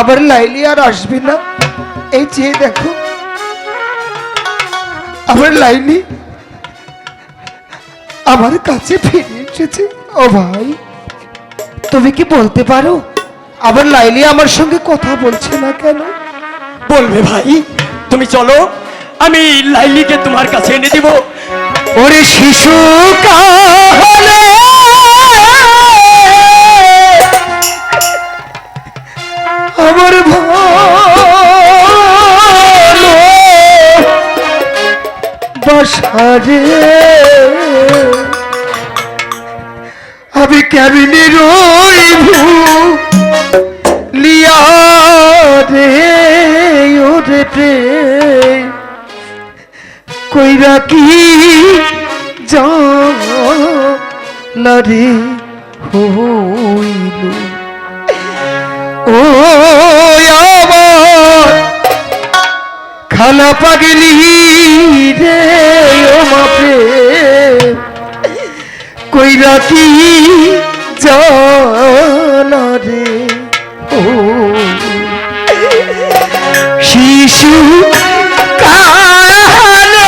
আবার লাইলি আর আসবে না। এই চেয়ে দেখো আবার লাইলি আমার কাছে ফিরে এসেছে। ও ভাই তুমি কি বলতে পারো? আবার লাইলি আমার সঙ্গে কথা বলছে না কেন? বলবে ভাই তুমি চলো আমি লাইলিকে তোমার কাছে এনে দিব। ওরে শিশু কালে আমার বাসারে। আমি কেমনি রইব? লিয়া রে ওরে কইরা কি জানারে হইল? ও আমার খালা পাগলি রে ও মাপে কইরা কি জানারে ও। শিশু কালো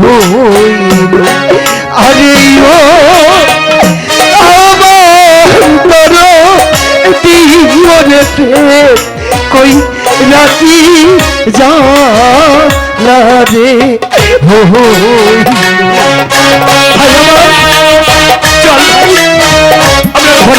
হইল আরে ও আমার প্রেম কই রাখি যা লাগে হইল ভাই আমার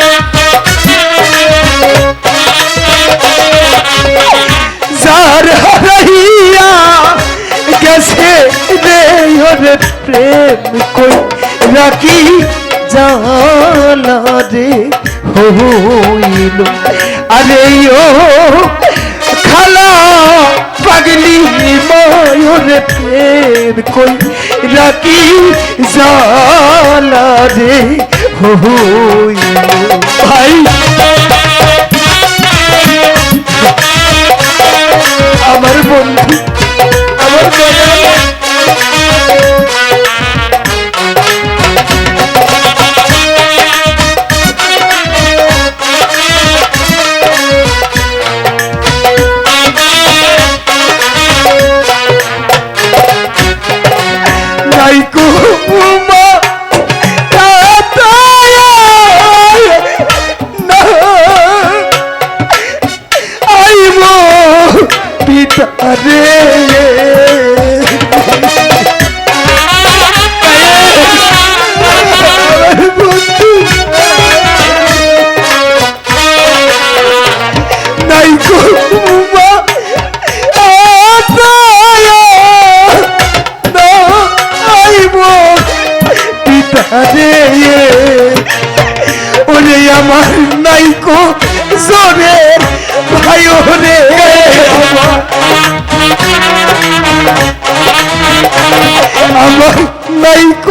প্রেম কই রাখি জানা রে হইল। আরে ও খালা পাগলি ময়ূরে প্রেম কই রাখি জানা রে হইল। ভাই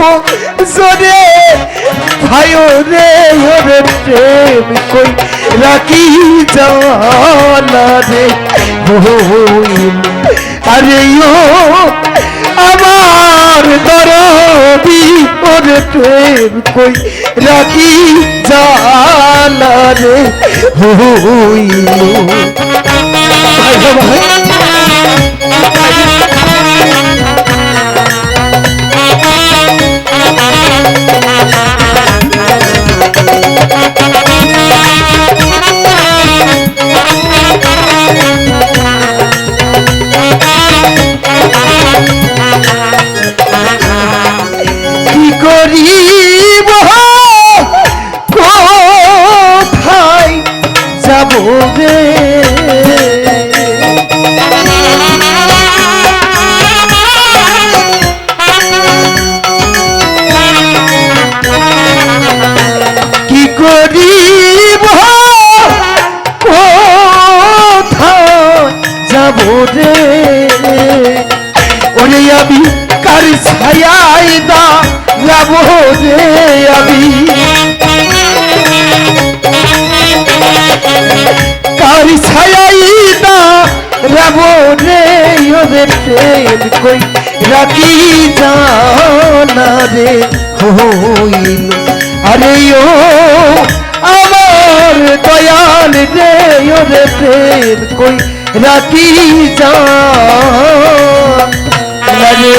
নাইকো জরে। ভাই রে, ওরে প্রেম কই রাখি জানা রে। আরে ও, আমার দরদি, ওরে প্রেম কই রাখি জানা রে। হইল ভাই। প্রেম কই রাখি জানা রে, হইল। আরে ও, আমার দয়াল রে ওরে প্রেম কই রাখি জানা রে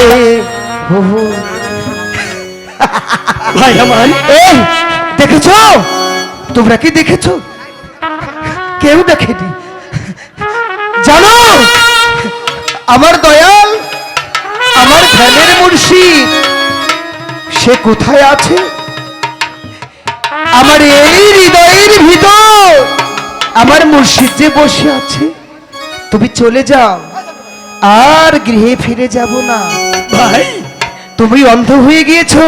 ভাই আমার, এই, দেখেছ? তোমরা কি দেখেছ? কেউ দেখেনি। জানো, আমার দয়াল আমার ধ্যানের মুর্শিদ, সে কোথায় আছে? আমার এই হৃদয়ের ভিতর, আমার মুর্শিদ যে বসে আছে, তুমি চলে যাও, আর গৃহে ফিরে যাব না। ভাই, তুমি অন্ধ হয়ে গিয়েছো।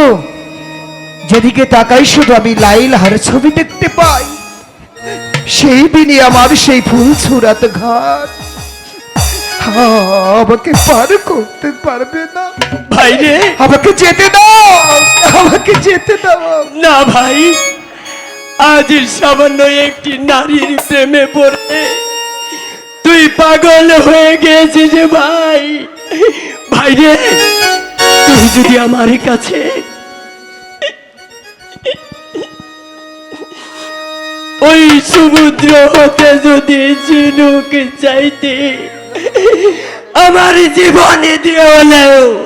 যেদিকে তাকাই শুধু আমি লাইল হার ছবি দেখতে পাই। সেই দিনই আমার সেই ফুল ছুরাত ঘাট। আমাকে পার করতে পারবে না। ভাই রে আমাকে যেতে দাও। আমাকে যেতে দাও। না ভাই আজ সামান্য একটি নারীর প্রেমে পড়ে। তুই পাগল হয়ে গেছিস যে ভাই। ভাই রে তুই যদি আমার কাছে ওই সমুদ্র হতে যদি ঝিনুক চাইতে আমার জীবনে দিয়ে হলেও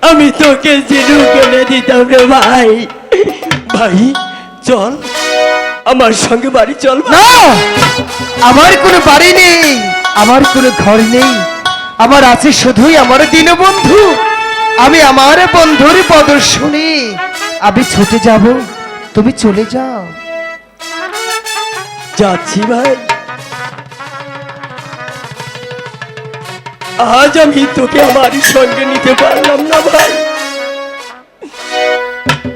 আমি তোকে ঝিনুক এনে দিতাম রে ভাই। ভাই চল। আমার সঙ্গে বাড়ি চল না আমার কোনো বাড়ি নেই আমার কোনো ঘর নেই। আমার আছে শুধুই আমার দীনবন্ধু। আমি আমার বন্ধুর প্রদর্শনী। আমি ছুটে যাব তুমি চলে যাও। যাচ্ছি ভাই। আজ আমি তোকে আমার সঙ্গে নিতে পারলাম না ভাই।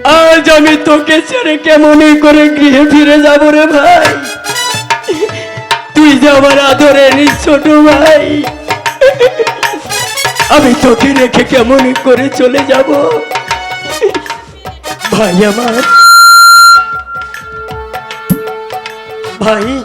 আজ আমি তোকে ছেড়ে কেমনই করে গৃহে ফিরে যাব রে ভাই? তুই যে আমার আদরের ছোট ভাই। আমি তোকে রেখে কেমনই করে চলে যাব? ভাই আমার। ভাই